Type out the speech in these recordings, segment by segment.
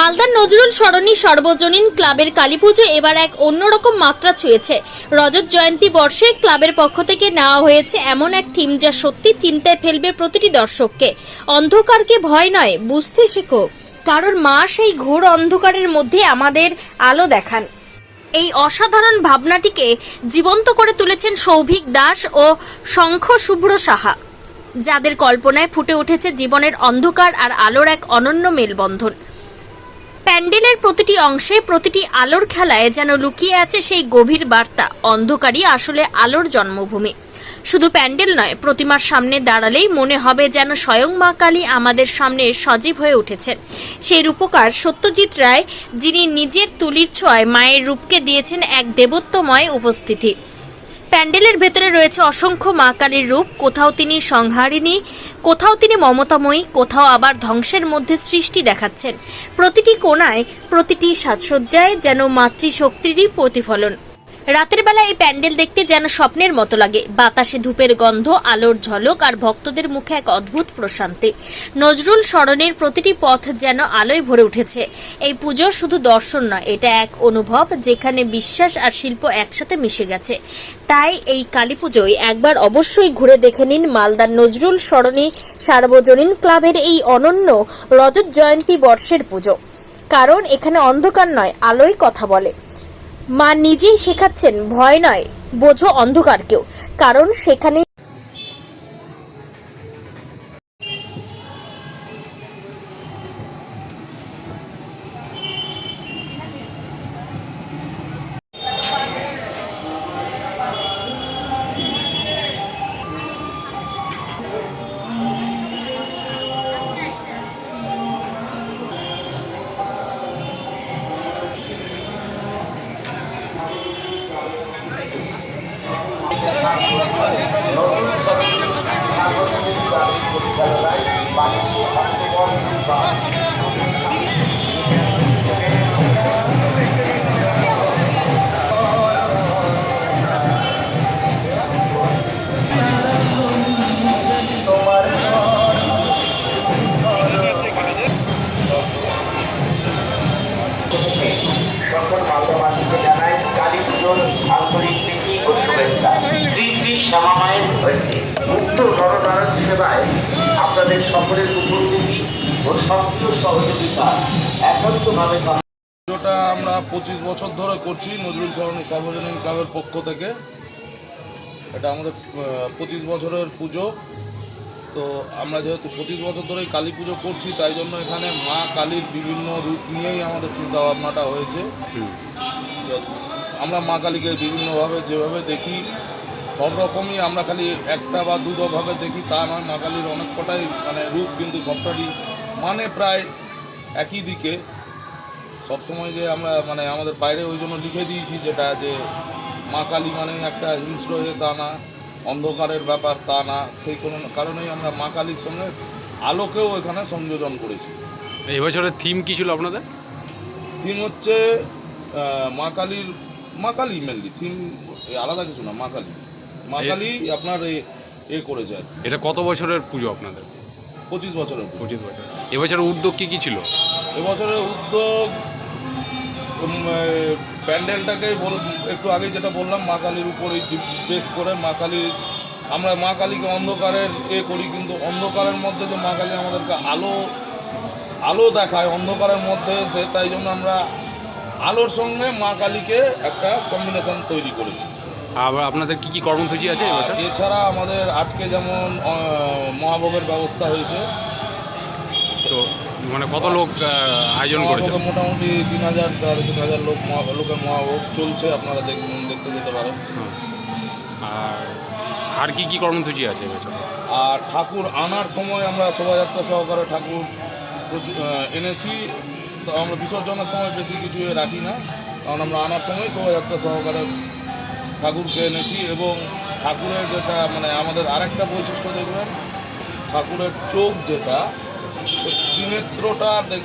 মালদার নজরুল সরণি সর্বজনীন ক্লাবের কালীপুজো এবার এক অন্যরকম মাত্রা ছুঁয়েছে। রজত জয়ন্তী বর্ষে ক্লাবের পক্ষ থেকে নেওয়া হয়েছে এমন এক থিম যা সত্যি চিন্তায় ফেলবে প্রতিটি দর্শককে। অন্ধকারকে ভয় নয়, বুঝতে শেখো। কারণ মা সেই ঘোর অন্ধকারের মধ্যে আমাদের আলো দেখান। এই অসাধারণ ভাবনাটিকে জীবন্ত করে তুলেছেন সৌভিক দাস ও শঙ্খ শুভ্র সাহা, যাদের কল্পনায় ফুটে উঠেছে জীবনের অন্ধকার আর আলোর এক অনন্য মেলবন্ধন। প্যান্ডেলের প্রতিটি অংশে প্রতিটি আলোর খেলায় যেন লুকিয়ে আছে সেই গভীর বার্তা, অন্ধকারই আসলে আলোর জন্মভূমি। শুধু প্যান্ডেল নয়, প্রতিমার সামনে দাঁড়ালেই মনে হবে যেন স্বয়ং মা কালী আমাদের সামনে সজীব হয়ে উঠেছেন। সেই রূপকার সত্যজিৎ রায়, যিনি নিজের তুলির ছোঁয়ায় মায়ের রূপকে দিয়েছেন এক দেবত্বময় উপস্থিতি। প্যান্ডেলের ভেতরে রয়েছে অসংখ্য মা কালীর রূপ। কোথাও তিনি সংহারিণী, কোথাও তিনি মমতাময়ী, কোথাও আবার ধ্বংসের মধ্যে সৃষ্টি দেখাচ্ছেন। প্রতিটি কোণায় প্রতিটি সাজসজ্জায় যেন মাতৃশক্তিরই প্রতিফলন। রাতের বেলা এই প্যান্ডেল দেখতে যেন স্বপ্নের মতো লাগে। বাতাসে ধূপের গন্ধ, আলোর ঝলক আর ভক্তদের মুখে এক অদ্ভুত প্রশান্তি। নজরুল স্মরণের প্রতিটি পথ যেন আলোয় ভরে উঠেছে। এই পুজো শুধু দর্শন নয়, এটা এক অনুভব যেখানে বিশ্বাস আর শিল্প একসাথে মিশে গেছে। তাই এই কালী পুজোয় একবার অবশ্যই ঘুরে দেখে নিন মালদার নজরুল স্মরণী সার্বজনীন ক্লাবের এই অনন্য রজত জয়ন্তী বর্ষের পুজো। কারণ এখানে অন্ধকার নয়, আলোয় কথা বলে। মা নিজেই শেখাচ্ছেন ভয় নয় বোঝো অন্ধকারকেও। কারণ সেখানে সকল আন্তরিক প্রীতি ও শুভেচ্ছা শ্রী শ্রী শ্যামা হয়েছে মুক্ত নরনারায়ণ সেবায় আপনাদের সকলের উপস্থিতি ও সক্রিয় সহযোগিতা একান্তভাবে পুজোটা আমরা পঁচিশ বছর ধরে করছি নজরুল সরণী সার্বজনীন ক্লাবের পক্ষ থেকে। এটা আমাদের পঁচিশ বছরের পুজো। তো আমরা যেহেতু পঁচিশ বছর ধরেই কালী পুজো করছি তাই জন্য এখানে মা কালীর বিভিন্ন রূপ নিয়েই আমাদের চিন্তা ভাবনাটা হয়েছে আমরা মা কালীকে বিভিন্নভাবে যেভাবে দেখি সব রকমই আমরা খালি একটা বা দুটো ভাবে দেখি তা নয় মা কালীর অনেক কটাই মানে রূপ কিন্তু সবটারই মানে প্রায় একই দিকে। সবসময় যে আমরা মানে আমাদের বাইরে ওই জন্য লিখে দিয়েছি যেটা যে মা কালী মানে একটা হিংস্র হয়ে তা না অন্ধকারের ব্যাপার তা না সেই কোনো কারণেই আমরা মা কালীর সঙ্গে আলোকেও এখানে সংযোজন করেছি। এই বছরের থিম কী ছিল আপনাদের? থিম হচ্ছে মা কালীর মা কালী মেনলি থিম আলাদা কিছু না মা কালী মা কালী আপনার এ এ করেছে আর এটা কত বছরের পুজো আপনাদের? পঁচিশ বছরের পঁচিশ বছর। এবছরের উদ্যোগ কি কি ছিল? এবছরের উদ্যোগ এ, বল একটু আগে যেটা বললাম মা কালীর উপরেই বেস করে মা কালীর আমরা মা কালীকে অন্ধকারের এ করি কিন্তু অন্ধকারের মধ্যে যে মা কালী আমাদেরকে আলো আলো দেখায় অন্ধকারের মধ্যে সে তাই জন্য আমরা আলোর সঙ্গে মা কালীকে একটা কম্বিনেশন তৈরি করেছি। আবার আপনাদের কি কি কর্মসূচি আছে এছাড়া আমাদের আজকে যেমন মহাভোগের ব্যবস্থা হয়েছে। তো মানে কত লোক আয়োজন করেছে মোটামুটি তিন হাজার তিন হাজার লোক লোকের মহাভোগ চলছে আপনারা দেখ দেখতে যেতে পারেন। আর আর কি কি কর্মসূচি আছে আর ঠাকুর আনার সময় আমরা শোভাযাত্রা সহকারে ঠাকুর এনেছি। আমরা বিসর্জনের সময় বেশি কিছু রাখি না। কারণ আমরা আনার সময় শোভাযাত্রা সহকারে ঠাকুরকে এনেছি এবং ঠাকুরের যেটা মানে আমাদের আরেকটা বৈশিষ্ট্য দেখবেন ঠাকুরের চোখ যেটা ত্রিনেত্রটা দেখ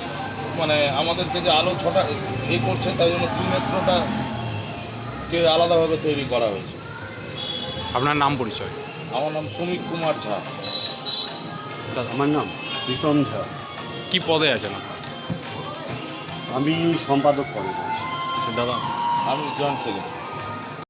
মানে আমাদেরকে যে আলো ছটা এ করছে তাই জন্য ত্রিনেত্রটাকে আলাদাভাবে তৈরি করা হয়েছে। আপনার নাম পরিচয়? আমার নাম শ্রমিক কুমার ঝা। আমার নাম প্রীতম ঝা। কি পদে আছেন আপনার? আমি সম্পাদক পদে দাদা। আমি জয়েন্ট সেক্রেটারি।